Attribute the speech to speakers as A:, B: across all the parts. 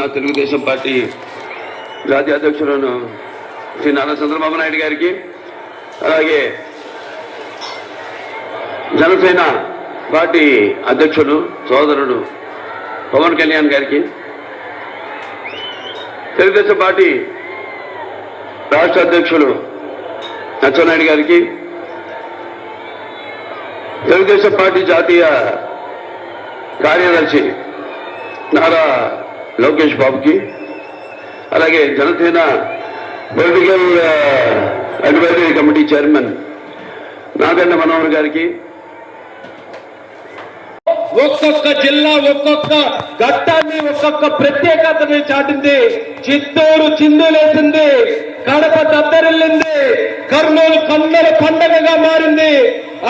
A: నా తెలుగుదేశం పార్టీ జాతీయ అధ్యక్షులను శ్రీ నారా చంద్రబాబు నాయుడు గారికి అలాగే జనసేన పార్టీ అధ్యక్షుడు సోదరుడు పవన్ కళ్యాణ్ గారికి తెలుగుదేశం పార్టీ రాష్ట్ర అధ్యక్షులు నచ్చనాయుడు గారికి తెలుగుదేశం పార్టీ జాతీయ కార్యదర్శి నారా లోకేష్ బాబుకి అలాగే Janasena political advisory committee chairman Naganna Manohar గారికి.
B: ఒక్కొక్క జిల్లా ఒక్కొక్క ఘట్టాన్ని ఒక్కొక్క ప్రత్యేకతని చాటింది. చిత్తూరు చిందులేసింది కడప దద్దరిల్లింది కర్నూలు కన్నుల పండగగా మారింది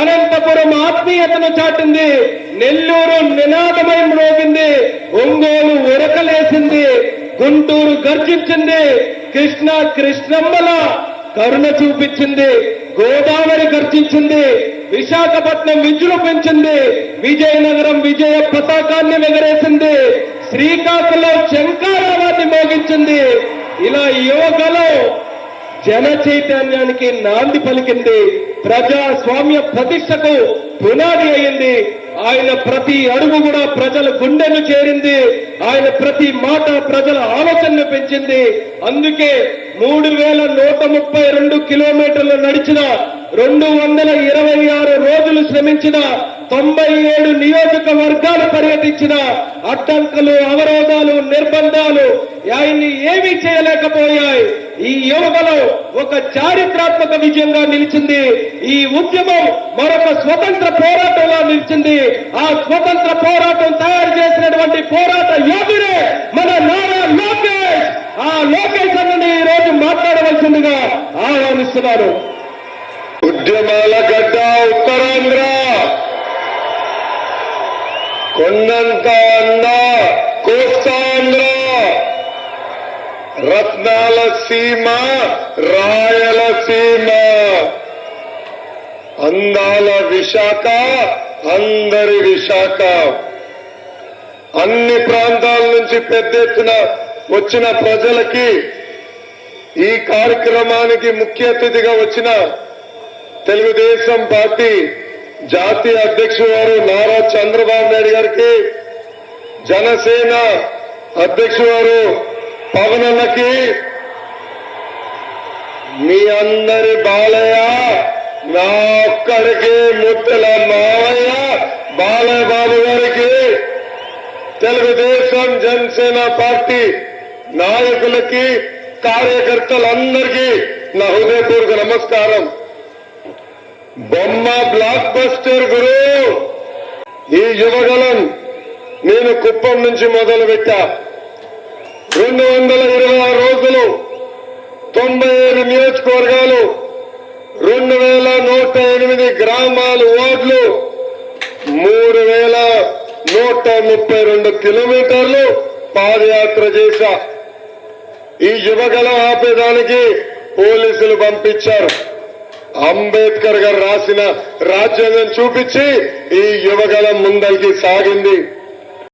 B: అనంతపురం ఆత్మీయతను చాటింది నెల్లూరు నినాదమయం రోగింది ఒంగోలు చేసింది. గుంటూరు గర్జించింది. కృష్ణ కృష్ణమ్మల కరుణ చూపించింది. గోదావరి గర్జించింది. విశాఖపట్నం విజృంభించింది పెంచింది. విజయనగరం విజయ పతాకాన్ని ఎగరేసింది శ్రీకాకుళం శంకారావాన్ని మోగించింది. ఇలా యోగలో జన చైతన్యానికి నాంది పలికింది. ప్రజాస్వామ్య ప్రతిష్టకు పునాది అయింది. ఆయన ప్రతి అడుగు కూడా ప్రజల గుండెను చేరింది. ఆయన ప్రతి మాట ప్రజల ఆలోచనను పెంచింది. అందుకే మూడు వేల నూట ముప్పై రెండు కిలోమీటర్లు నడిచిన రెండు వందల ఇరవై ఆరు రోజులు శ్రమించిన తొంభై ఏడు నియోజకవర్గాలు పర్యటించిన అడ్డంకులు అవరోధాలు నిర్బంధాలు ఆయన్ని ఏమీ చేయలేకపోయాయి. ఈ యోగలో ఒక చారిత్రాత్మక విజయంగా నిలిచింది. ఈ ఉద్యమం మరొక స్వతంత్ర పోరాటంగా నిలిచింది. ఆ స్వతంత్ర పోరాటం తయారు చేసినటువంటి పోరాట యోధుడే మన నారా లోకేష్. ఆ లోకేష్ అన్నని ఈ రోజు మాట్లాడవలసిందిగా ఆహ్వానిస్తున్నారు
C: ఉద్యమాల గడ్డ ఉత్తరాంధ్ర. కొండంత రత్నాల సీమ రాయలసీమ అందాల విశాఖ అందరి విశాఖ. అన్ని ప్రాంతాల నుంచి పెద్ద ఎత్తున వచ్చిన ప్రజలకి ఈ కార్యక్రమానికి ముఖ్య అతిథిగా వచ్చిన తెలుగుదేశం పార్టీ జాతీయ అధ్యక్షుడు వారు నారా చంద్రబాబు నాయుడు గారికి జనసేన అధ్యక్షుడు వారు పవనలకి మీ అందరి బాలయ్య నా ఒక్కడికి ముద్దల మావయ్య బాలయ్య బాబు గారికి తెలుగుదేశం జనసేన పార్టీ నాయకులకి కార్యకర్తలందరికీ నా హృదయపూర్వక నమస్కారం. బొమ్మ బ్లాక్ బస్టర్ గురు ఈ యువగలం నేను కుప్పం నుంచి మొదలు పెట్టా రెండు వందల ఇరవై ఆరు రోజులు తొంభై ఏడు నియోజకవర్గాలు రెండు వేల నూట ఎనిమిది గ్రామాలు వార్డులు మూడు వేల నూట ముప్పై రెండు కిలోమీటర్లు పాదయాత్ర చేశా. ఈ యువగల ఆపేదానికి పోలీసులు పంపించారు. అంబేద్కర్ గారు రాసిన రాజ్యాంగం చూపించి ఈ యువగలం ముందరికి సాగింది.